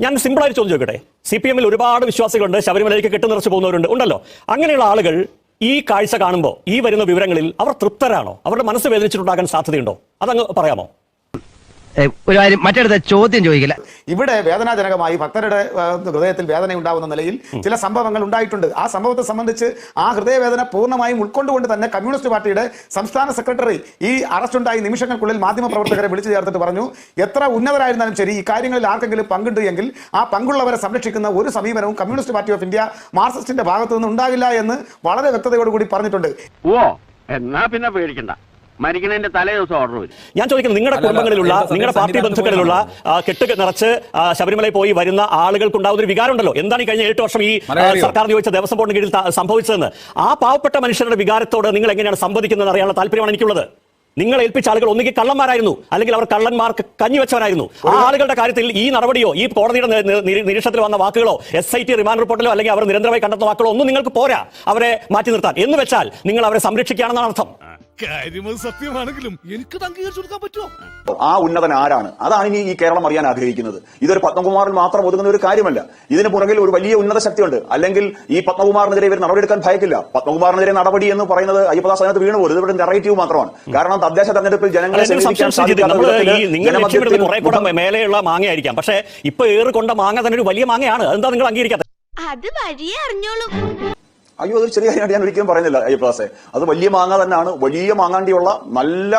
ഞാൻ സിമ്പിളായിട്ട് ചോദ്യം ചോദിക്കട്ടെ സി പി എമ്മിൽ ഒരുപാട് വിശ്വാസികളുണ്ട്. ശബരിമലയ്ക്ക് കെട്ടുനിറച്ച് പോകുന്നവരുണ്ട്. ഉണ്ടല്ലോ. അങ്ങനെയുള്ള ആളുകൾ ഈ കാഴ്ച കാണുമ്പോൾ ഈ വരുന്ന വിവരങ്ങളിൽ അവർ തൃപ്തരാണോ? അവരുടെ മനസ്സ് വേദനിച്ചിട്ടുണ്ടാകാൻ സാധ്യതയുണ്ടോ? അതങ്ങ് പറയാമോ? ഒരു കാര്യം മറ്റടുത്ത ചോദ്യം ചോദിക്കില്ല. ഇവിടെ വേദനാജനകമായി ഭക്തരുടെ ഹൃദയത്തിൽ വേദന ഉണ്ടാവുന്ന നിലയിൽ ചില സംഭവങ്ങൾ ഉണ്ടായിട്ടുണ്ട്. ആ സംഭവത്തെ സംബന്ധിച്ച് ആ ഹൃദയവേദന പൂർണമായും ഉൾക്കൊണ്ടുകൊണ്ട് തന്നെ കമ്മ്യൂണിസ്റ്റ് പാർട്ടിയുടെ സംസ്ഥാന സെക്രട്ടറി ഈ അറസ്റ്റ് ഉണ്ടായി നിമിഷങ്ങൾക്കുള്ളിൽ മാധ്യമപ്രവർത്തകരെ വിളിച്ചു ചേർത്തിട്ട് പറഞ്ഞു എത്ര ഉന്നതരായിരുന്നാലും ശരി ഈ കാര്യങ്ങളിൽ ആർക്കെങ്കിലും പങ്കുണ്ട് എങ്കിൽ ആ പങ്കുള്ളവരെ സംരക്ഷിക്കുന്ന ഒരു സമീപനവും കമ്മ്യൂണിസ്റ്റ് പാർട്ടി ഓഫ് ഇന്ത്യ മാർക്സിസ്റ്റിന്റെ ഭാഗത്തു നിന്ന് ഉണ്ടാകില്ല എന്ന് വളരെ വ്യക്തതയോടുകൂടി പറഞ്ഞിട്ടുണ്ട്. ഓ എന്നാ പിന്നെ പേടിക്കണ്ട. മരിക്കണതിന്റെ തലേ ദിവസം ഓർഡർ വരും. ഞാൻ ചോദിക്കുന്നത് നിങ്ങളുടെ കുടുംബങ്ങളിലുള്ള നിങ്ങളുടെ പാർട്ടി ബന്ധുക്കളിലുള്ള കെട്ട് നിറച്ച് ശബരിമലയിൽ പോയി വരുന്ന ആളുകൾക്ക് ഉണ്ടാകുന്ന ഒരു വികാരം ഉണ്ടല്ലോ എന്താണ് ഈ കഴിഞ്ഞ എട്ട് വർഷം ഈ സർക്കാർ നിയോഗിച്ച ദേവസ്വം ബോർഡിന് കീഴിൽ സംഭവിച്ചതെന്ന്? ആ പാവപ്പെട്ട മനുഷ്യരുടെ വികാരത്തോട് നിങ്ങൾ എങ്ങനെയാണ് സംവദിക്കുന്നത് അറിയാനുള്ള താല്പര്യമാണ് എനിക്കുള്ളത്. നിങ്ങൾ ഏൽപ്പിച്ച ആളുകൾ ഒന്നുകിൽ കള്ളന്മാരായിരുന്നു അല്ലെങ്കിൽ അവർ കള്ളന്മാർക്ക് കഞ്ഞിവെച്ചവരായിരുന്നു ആ ആളുകളുടെ കാര്യത്തിൽ ഈ നടപടിയോ ഈ കോടതിയുടെ നിരീക്ഷണത്തിൽ വന്ന വാക്കുകളോ എസ് ഐ ടി റിമാൻഡ് റിപ്പോർട്ടിലോ അല്ലെങ്കിൽ അവർ നിരന്തരമായി കണ്ടെത്തുന്ന വാക്കുകളോ ഒന്നും നിങ്ങൾക്ക് പോരാ അവരെ മാറ്റി നിർത്താൻ. എന്ന് വെച്ചാൽ നിങ്ങൾ അവരെ സംരക്ഷിക്കുകയാണെന്നാണ് അർത്ഥം. കാര്യമത് സത്യമാണെങ്കിലും എനിക്ക് അംഗീകരിച്ചു കൊടുക്കാൻ പറ്റുമോ? ആ ഉന്നതൻ ആരാണ്? അതാണ് ഇനി ഈ കേരളം അറിയാൻ ആഗ്രഹിക്കുന്നത്. ഇതൊരു പത്മകുമാറിൽ മാത്രം ഒതുങ്ങുന്ന ഒരു കാര്യമല്ല. ഇതിന് പുറകിൽ ഒരു വലിയ ഉന്നത ശക്തിയുണ്ട്. അല്ലെങ്കിൽ ഈ പത്മകുമാറിനെതിരെ ഇവർ നടപടിയെടുക്കാൻ ഭയക്കില്ല. പത്മകുമാറിനെതിരെ നടപടി എന്ന് പറയുന്നത് അയ്യപ്പദാസ് അതിനകത്ത് വീണു പോലും. ഇവിടെ നെറേറ്റീവ് മാത്രമാണ്. കാരണം തദ്ദേശ തെരഞ്ഞെടുപ്പിൽ ജനങ്ങളെ മേലെയുള്ള മാങ്ങയായിരിക്കാം. പക്ഷേ ഇപ്പൊ ഏറുകൊണ്ട മാങ്ങ തന്നെ ഒരു വലിയ മാങ്ങയാണ്. അതെന്താ നിങ്ങൾ അംഗീകരിക്കാത്ത അത് വഴിയേ അറിഞ്ഞോളൂ. അയ്യോ അതൊരു ചെറിയ കാര്യമായിട്ട് ഞാൻ ഒരിക്കലും പറയുന്നില്ല അയ്യപ്രാസെ അത് വലിയ മാങ്ങ തന്നെയാണ്. വലിയ മാങ്ങാണ്ടിയുള്ള നല്ല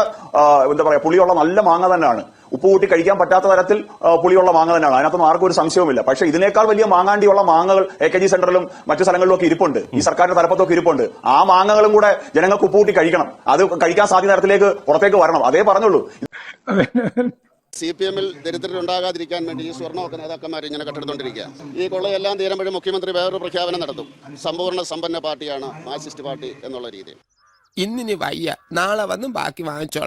എന്താ പറയുക പുളിയുള്ള നല്ല മാങ്ങ തന്നെയാണ്. ഉപ്പ് കൂട്ടി കഴിക്കാൻ പറ്റാത്ത തരത്തിൽ പുളിയുള്ള മാങ്ങ തന്നെയാണ്. അതിനകത്തൊന്നും ആർക്കും ഒരു സംശയവുമില്ല. പക്ഷെ ഇതിനേക്കാൾ വലിയ മാങ്ങാണ്ടിയുള്ള മാങ്ങകൾ എ കെ ജി സെന്ററിലും മറ്റു സ്ഥലങ്ങളിലും ഒക്കെ ഇരിപ്പുണ്ട്. ഈ സർക്കാരിന്റെ തലപ്പത്തൊക്കെ ഇരിപ്പുണ്ട്. ആ മാങ്ങകളും കൂടെ ജനങ്ങൾക്ക് ഉപ്പ് കൂട്ടി കഴിക്കണം. അത് കഴിക്കാൻ സാധ്യത തരത്തിലേക്ക് പുറത്തേക്ക് വരണം. അതേ പറഞ്ഞുള്ളൂ. സി പി എമ്മിൽ ദരിദ്രരുണ്ടാകാതിരിക്കാൻ വേണ്ടി ഈ സ്വർണമൊക്കെ നേതാക്കന്മാർ ഇങ്ങനെ കെട്ടെടുത്തോണ്ടിരിക്കുക. ഈ കൊള്ളയെല്ലാം തീരുമ്പോഴും മുഖ്യമന്ത്രി വേറൊരു പ്രഖ്യാപനം നടത്തും. സമ്പൂർണ സമ്പന്ന പാർട്ടിയാണ് മാർക്സിസ്റ്റ് പാർട്ടി എന്നുള്ള രീതിയിൽ. ഇന്നിനി വയ്യ. നാളെ വന്നും ബാക്കി വാങ്ങിച്ചോളാം.